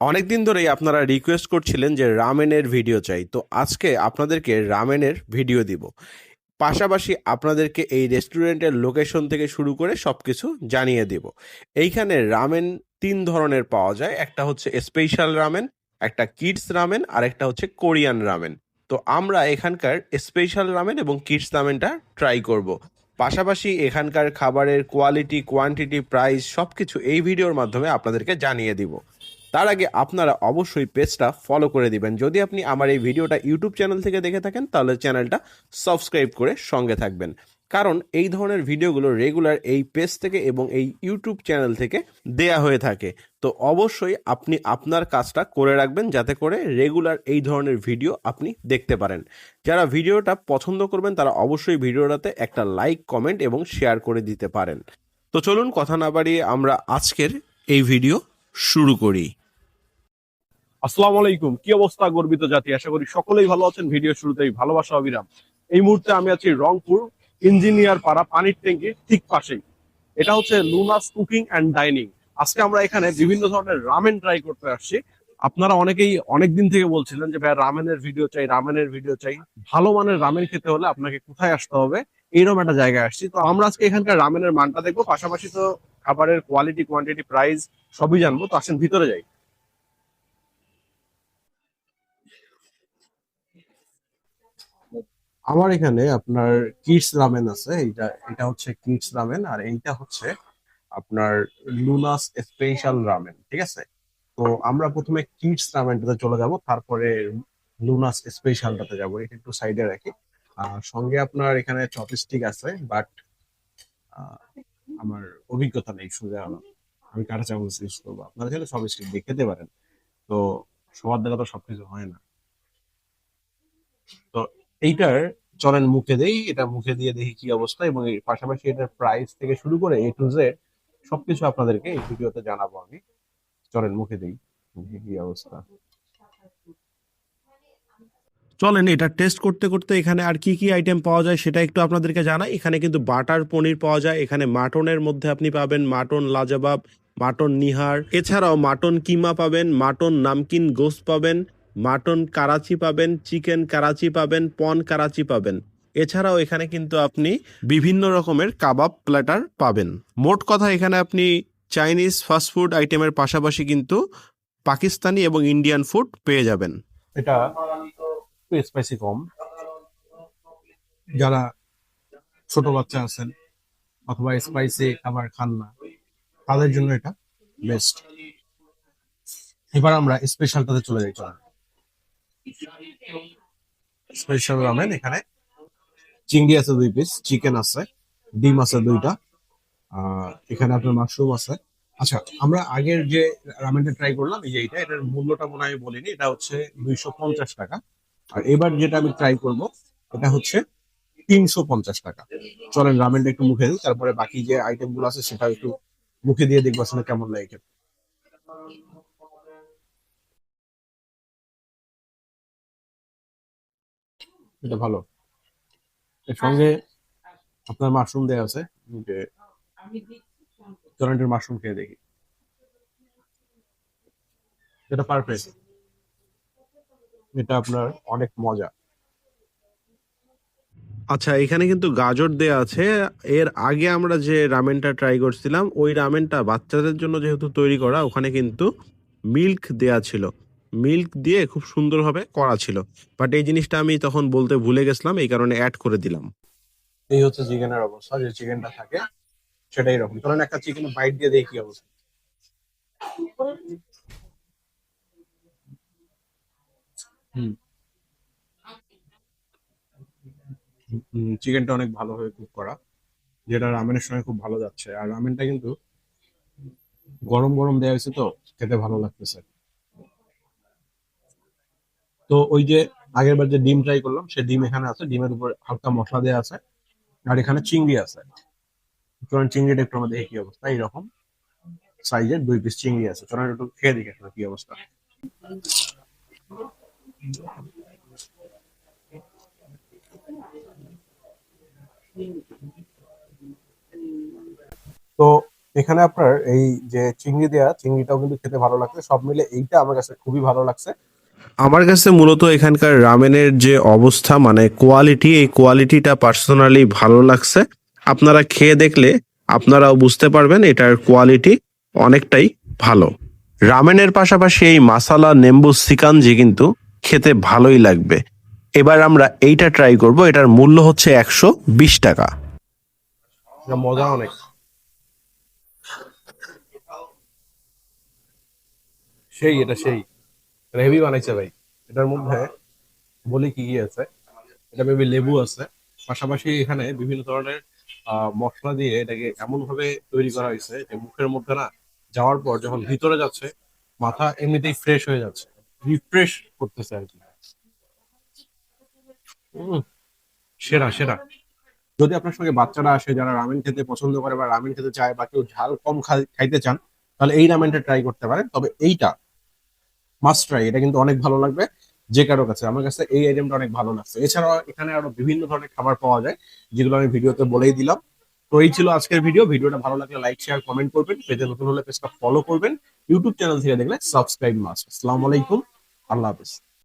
অনেকদিন ধরেই আপনারা রিকোয়েস্ট করছিলেন যে রামেনের ভিডিও চাই। তো আজকে আপনাদেরকে রামেনের ভিডিও দিব। পাশাপাশি আপনাদেরকে এই রেস্টুরেন্টের লোকেশন থেকে শুরু করে সব কিছু জানিয়ে দিব। এইখানে রামেন তিন ধরনের পাওয়া যায়। একটা হচ্ছে স্পেশাল রামেন, একটা কিডস রামেন, আর একটা হচ্ছে কোরিয়ান রামেন। তো আমরা এখানকার স্পেশাল রামেন এবং কিডস রামেনটা ট্রাই করব। পাশাপাশি এখানকার খাবারের কোয়ালিটি কোয়ান্টিটি প্রাইস সব কিছু এই ভিডিওর মাধ্যমে আপনাদেরকে জানিয়ে দিব। তার আগে আপনারা অবশ্যই পেজটা ফলো করে দিবেন। যদি আপনি আমার এই ভিডিওটা ইউটিউব চ্যানেল থেকে দেখে থাকেন, তাহলে চ্যানেলটা সাবস্ক্রাইব করে সঙ্গে থাকবেন। কারণ এই ধরনের ভিডিওগুলো রেগুলার এই পেজ থেকে এবং এই ইউটিউব চ্যানেল থেকে দেয়া হয়ে থাকে। তো অবশ্যই আপনি আপনার কাজটা করে রাখবেন যাতে করে রেগুলার এই ধরনের ভিডিও আপনি দেখতে পারেন। যারা ভিডিওটা পছন্দ করবেন, তারা অবশ্যই ভিডিওটাতে একটা লাইক কমেন্ট এবং শেয়ার করে দিতে পারেন। তো চলুন, কথা না বাড়িয়ে আমরা আজকের এই ভিডিও শুরু করি। আসসালামু আলাইকুম। কি অবস্থা, গর্বিত জাতি? আশা করি সকলেই ভালো আছেন। ভিডিও শুরুতেই ভালোবাসা, অবিরাম। এই মুহূর্তে আমি আছি রংপুর ইঞ্জিনিয়ার পাড়া পানির ট্যাঙ্কির ঠিক পাশেই। এটা হচ্ছে লুনাস কুকিং অ্যান্ড ডাইনিং। আজকে আমরা এখানে বিভিন্ন ধরনের রামেন ট্রাই করতে আসছি। আপনারা অনেকেই অনেক দিন থেকে বলছিলেন যে ভাই রামেনের ভিডিও চাই, রামেনের ভিডিও চাই। ভালো মানের রামেন খেতে হলে আপনাকে কোথায় আসতে হবে? এইরকম একটা জায়গায় আসছি। তো আমরা আজকে এখানকার রামেনের মানটা দেখব। পাশাপাশি তো খাবারের কোয়ালিটি কোয়ান্টিটি প্রাইস সবই জানব। তো আসেন, ভিতরে যাই। আমার এখানে আপনার কিডস রামেন আছে এটা এটা হচ্ছে কিডস রামেন আর এইটা হচ্ছে আপনার লুনাস স্পেশাল রামেন, ঠিক আছে? তো আমরা প্রথমে কিডস রামেনটাতে চলে যাব, তারপরে লুনাস স্পেশালটাতে যাব, এটা একটু সাইডে রাখি। আর সঙ্গে আপনার এখানে চপস্টিক আছে, বাট আমার অভিজ্ঞতা নেই সোজা আমি কাঁটা চামচ ইউজ করব। আপনারা চাইলে চপস্টিক দিয়ে খেতে পারেন। তো সবার দ্বারা তো সবকিছু হয় না। তো এইটার চলেন মুখে দেই এটা মুখে দিয়ে দেখি কি অবস্থা এবং এর পাশাপাশি এটার প্রাইস থেকে শুরু করে এ টু জেড সবকিছু আপনাদেরকে এই ভিডিওতে জানাব আমি। চলেন মুখে দেই দেখি কি অবস্থা। চলেন এটা টেস্ট করতে করতে এখানে আর কি কি আইটেম পাওয়া যায় সেটা একটু আপনাদেরকে জানাই। এখানে কিন্তু বাটার পনির পাওয়া যায় এখানে মাটনের মধ্যে আপনি পাবেন মাটন লাজাবাব মাটন নিহার এছাড়াও মাটন কিমা পাবেন মাটন নামকিন গোস পাবেন মাটন কারাচি পাবেন, চিকেন কারাচি পাবেন, পন কারাচি পাবেন। এছাড়াও এখানে কিন্তু আপনি বিভিন্ন রকমের কাবাব প্ল্যাটার পাবেন। মোট কথা এখানে আপনি চাইনিজ ফাস্টফুড আইটেমের পাশাপাশি কিন্তু পাকিস্তানি এবং ইন্ডিয়ান ফুড পেয়ে যাবেন। এটা স্পাইসি কম। যারা ছোট বাচ্চা আছেন অথবা স্পাইসি খাবার খান না, তাদের জন্য এটা বেস্ট। এবার আমরা স্পেশালটাতে চলে যাই, চলেন। স্পেশাল রামেন এখানে। চিংড়ি আছে দুই পিস চিকেন আছে, ডিম আছে দুইটা এখানে আপনার মাশরুম আছে। আচ্ছা আমরা আগের যে রামেনটা ট্রাই করলাম, এই যে এটা, এটার মূল্যটা মনে হয় বলিনি, এটা হচ্ছে দুইশো পঞ্চাশ টাকা। আর এবার যেটা আমি ট্রাই করব, এটা হচ্ছে তিনশো পঞ্চাশ টাকা। চলেন রামেনটা একটু মুখে দিই, তারপরে বাকি যে আইটেমগুলো আছে সেটা একটু মুখে দিয়ে দেখব আসলে কেমন লাগে এটা ভালো। এর সঙ্গে আপনার মাশরুম দেওয়া আছে যে টরেন্টের মাশরুম খেয়ে দেখি। এটা পারফেক্ট এটা আপনার অনেক মজা। আচ্ছা এখানে কিন্তু গাজর দেয়া আছে। এর আগে আমরা যে রামেনটা ট্রাই করছিলাম ওই রামেনটা বাচ্চাদের জন্য যেহেতু তৈরি করা ওখানে কিন্তু মিল্ক দেয়া ছিল। মিল্ক দিয়ে খুব সুন্দরভাবে করা ছিল। বাট এই জিনিসটা আমি তখন বলতে ভুলে গেছিলাম, এই কারণে অ্যাড করে দিলাম। এই হচ্ছে চিকেনের অবস্থা, যে চিকেনটা থাকে, সেটাই এরকম। ধরেন একটা চিকেন বাইট দিয়ে দেখি অবস্থা। চিকেনটা অনেক ভালোভাবে কুক করা, যেটা রামেনের সঙ্গে খুব ভালো যাচ্ছে। আর রামেনটা কিন্তু গরম গরম দেওয়া হয়েছে তো, খেতে ভালো লাগতেছে। তো ওই যে আগের বার যে ডিম ট্রাই করলাম সে ডিম এখানে আছে। ডিমের উপর হালকা মশলা দেওয়া আছে। আর এখানে চিংড়ি আছে। চিংড়িটা একটু আমাদের কি অবস্থা, এইরকম সাইজের দুই পিস চিংড়ি আছে। চলেন একটু খেয়ে দেখি আসলে কি অবস্থা। তো এখানে আপনার এই যে চিংড়ি দেয়া, চিংড়িটাও কিন্তু খেতে ভালো লাগছে। সব মিলে এইটা আমার কাছে খুবই ভালো লাগছে। আমার কাছে মূলত এখানকার রামেনের যে অবস্থা মানে কোয়ালিটি এই কোয়ালিটিটা পার্সোনালি ভালো লাগছে। আপনারা খেয়ে দেখলে আপনারাও বুঝতে পারবেন এটার কোয়ালিটি অনেকটাই ভালো। রামেনের পাশাপাশি এই মাসালা নেম্বু সিকাঞ্জি কিন্তু খেতে ভালোই লাগবে। এবার আমরা এইটা ট্রাই করব, এটার মূল্য হচ্ছে একশো বিশ টাকা। মজা অনেক। সেই, এটা সেই। হেভি বানাইছে ভাই। এটার মধ্যে বলি কি কি আছে? এটা মেবি লেবু আছে। পাশাপাশি এখানে বিভিন্ন ধরনের মশলা দিয়ে এটাকে এমন ভাবে তৈরি করা হয়েছে যে মুখের মধ্যে না যাওয়ার পর যখন ভিতরে যাচ্ছে, মাথা এমনিতেই ফ্রেশ হয়ে যাচ্ছে। রিফ্রেশ করতেছে আর কি। সেরা সেরা। যদি আপনার সঙ্গে বাচ্চারা আসে, যারা রামেন খেতে পছন্দ করে বা রামেন খেতে চায় বা কেউ ঝাল কম খাই- খাইতে চান, তাহলে এই রামেনটা ট্রাই করতে পারেন। তবে এইটা মাস্ট ট্রাই এটা কিন্তু অনেক ভালো লাগবে যে কারও কাছে। আমার কাছে এই আইটেমটা অনেক ভালো লাগছে। এছাড়াও এখানে আরও বিভিন্ন ধরনের খাবার পাওয়া যায়, যেগুলো আমি ভিডিওতে বলেই দিলাম। তো এই ছিল আজকের ভিডিও ভিডিওটা ভালো লাগলে লাইক শেয়ার কমেন্ট করবেন। পেজে নতুন হলে পেজটা ফলো করবেন। ইউটিউব চ্যানেল থেকে দেখলে সাবস্ক্রাইব মাস্ট আসসালামু আলাইকুম। আল্লাহ হাফিজ।